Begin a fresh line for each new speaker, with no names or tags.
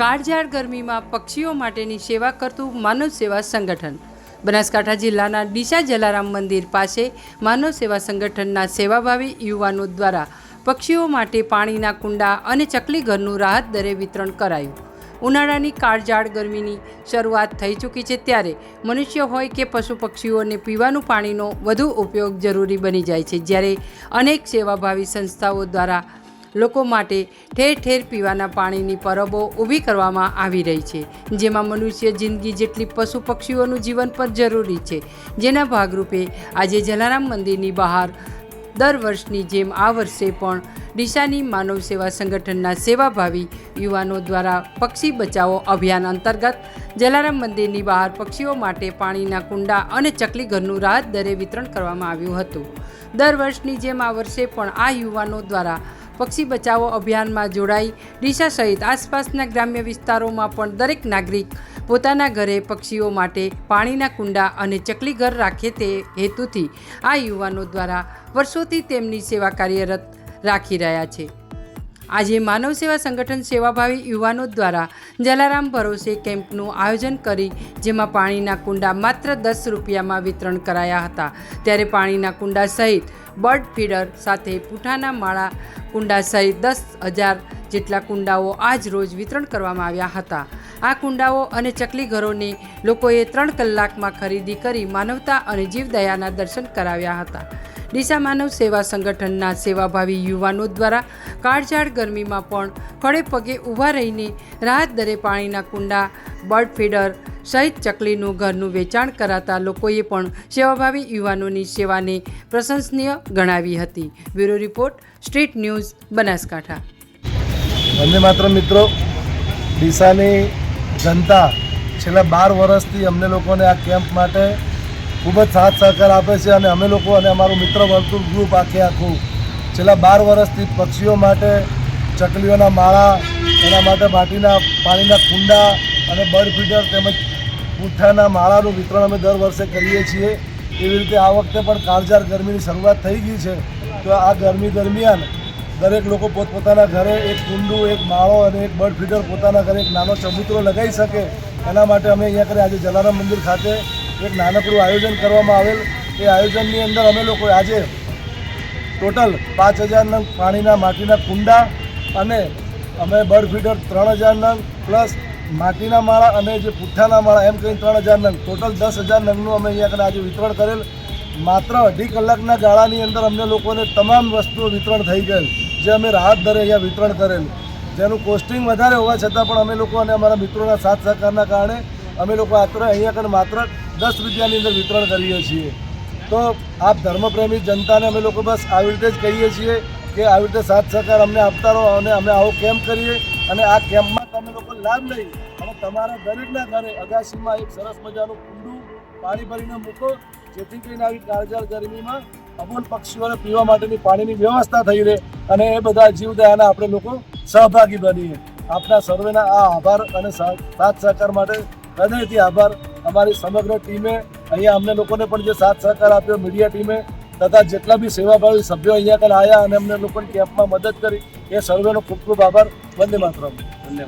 કાળઝાળ ગરમીમાં પક્ષીઓ માટેની સેવા કરતું માનવ સેવા સંગઠન. બનાસકાંઠા જિલ્લાના ડીસા જલારામ મંદિર પાસે માનવ સેવા સંગઠનના સેવાભાવી યુવાનો દ્વારા પક્ષીઓ માટે પાણીના કુંડા અને ચકલી ઘરનું રાહત દરે વિતરણ કરાયું. ઉનાળાની કાળઝાળ ગરમીની શરૂઆત થઈ ચૂકી છે ત્યારે મનુષ્ય હોય કે પશુ પક્ષીઓને પીવાનું પાણીનો વધુ ઉપયોગ જરૂરી બની જાય છે. જ્યારે અનેક સેવાભાવી સંસ્થાઓ દ્વારા લોકો માટે ઠેર ઠેર પીવાના પાણીની પરબો ઊભી કરવામાં આવી રહી છે. જેમાં મનુષ્ય જિંદગી જેટલી પશુ પક્ષીઓનું જીવન પણ જરૂરી છે. જેના ભાગરૂપે આજે જલારામ મંદિરની બહાર દર વર્ષની જેમ આ વર્ષે પણ ડીસાની માનવ સેવા સંગઠનના સેવાભાવી યુવાનો દ્વારા પક્ષી બચાવો અભિયાન અંતર્ગત જલારામ મંદિરની બહાર પક્ષીઓ માટે પાણીના કુંડા અને ચકલી ઘરનું રાહત દરે વિતરણ કરવામાં આવ્યું હતું. દર વર્ષની જેમ આ વર્ષે પણ આ યુવાનો દ્વારા પક્ષી બચાવો અભિયાનમાં જોડાઈ ડીસા સહિત આસપાસના ગ્રામ્ય વિસ્તારોમાં પણ દરેક નાગરિક પોતાના ઘરે પક્ષીઓ માટે પાણીના કુંડા અને ચકલી ઘર રાખે તે હેતુથી આ યુવાનો દ્વારા વર્ષોથી તેમની સેવા કાર્યરત રાખી રહ્યા છે. આજે માનવ સેવા સંગઠન સેવાભાવી યુવાનો દ્વારા જલારામ ભરોસે કેમ્પનું આયોજન કરી જેમાં પાણીના કુંડા માત્ર દસ રૂપિયામાં વિતરણ કરાયા હતા. ત્યારે પાણીના કુંડા સહિત બર્ડ ફીડર સાથે પૂઠાના માળા કુંડા સહિત દસ હજાર જેટલા કુંડાઓ આજ રોજ વિતરણ કરવામાં આવ્યા હતા. આ કુંડાઓ અને ચકલી ઘરોને લોકોએ ત્રણ કલાકમાં ખરીદી કરી માનવતા અને જીવદયાના દર્શન કરાવ્યા હતા. ડીસા માનવ સેવા સંગઠનના સેવાભાવી યુવાનો દ્વારા કાળઝાળ ગરમીમાં પણ ખડે પગે ઊભા રહીને રાહત દરે પાણીના કુંડા, બર્ડ ફીડર સહિત ચકલીનું ઘરનું વેચાણ કરાતા લોકોએ પણ સેવાભાવી યુવાનોની સેવાને પ્રશંસનીય ગણાવી હતી. Bureau report, street news, Banaskantha.
વંદે માત્ર મિત્રો, ડીસાની જનતા છેલ્લા બાર વર્ષથી અમને લોકોને આ કેમ્પ માટે ખૂબ જ સાથ સહકાર આપે છે અને અમે લોકો અને અમારું મિત્ર વર્તુળ ગ્રુપ આખે આખું છેલ્લા બાર વર્ષથી પક્ષીઓ માટે, ચકલીઓના માળા, એના માટે માટીના, પાણીના કુંડા અને બર્ડ ફીડર તેમજ પૂઠાના માળાનું વિતરણ અમે દર વર્ષે કરીએ છીએ. એવી રીતે આ વખતે પણ કાળજાર ગરમીની શરૂઆત થઈ ગઈ છે. તો આ ગરમી દરમિયાન દરેક લોકો પોતપોતાના ઘરે એક કુંડું, એક માળો અને એક બર્ડ ફીડર પોતાના ઘરે એક નાનો ચબૂતરો લગાવી શકે. એના માટે અમે અહીંયા કરે આજે જલારામ મંદિર ખાતે એક નાનકડું આયોજન કરવામાં આવેલ. એ આયોજનની અંદર અમે લોકો આજે ટોટલ પાંચ હજાર નંગ પાણીના માટીના કુંડા અને અમે બર્ડ ફીડર ત્રણ હજાર નંગ પ્લસ માટીના માળા અને જે પુઠ્ઠાના માળા એમ કરીને ત્રણ હજાર નંગ. ટોટલ દસ હજાર નંગનું અમે અહીંયા આગળ આજે વિતરણ કરેલ. માત્ર અઢી કલાકના ગાળાની અંદર અમને લોકોને તમામ વસ્તુઓ વિતરણ થઈ ગયેલ, જે અમે રાહત દરે અહીંયા વિતરણ કરેલ. જેનું કોસ્ટિંગ વધારે હોવા છતાં પણ અમે લોકો અને અમારા મિત્રોના સાથ સહકારના કારણે અમે લોકો આત્ર અહીંયા આગળ માત્ર દસ રૂપિયાની અંદર વિતરણ કરીએ છીએ. તો આપ ધર્મપ્રેમી જનતાને અમે લોકો બસ આવી રીતે જ કહીએ છીએ કે આવી રીતે સાથ સહકાર અમને આપતા રહો અને અમે આવો કેમ્પ કરીએ અને આ કેમ્પમાં તમે લોકો લાભ લઈ અને તમારા દરેકના ઘરે અગાસીમાં એક સરસ મજાનું કુંડું પાણી ભરીને મૂકો, જેથી કરીને આવી કાળજાળ ગરમીમાં અમૂલ પક્ષીઓને પીવા માટેની પાણીની વ્યવસ્થા થઈ રહે અને એ બધા જીવદયાના આપણે લોકો સહભાગી બનીએ. આપના સર્વેના આ આભાર અને સાથ સહકાર માટે હૃદયથી આભાર. અમારી સમગ્ર ટીમે અહીંયા અમને લોકોને પણ જે સાથ સહકાર આપ્યો મીડિયા ટીમે, તથા જેટલા બી સેવાભાવી સભ્યો અહીંયા આગળ આવ્યા અને અમને લોકોની કેમ્પમાં મદદ કરી, એ સર્વેનો ખૂબ ખૂબ આભાર. વંદે માતરમ. ધન્યવાદ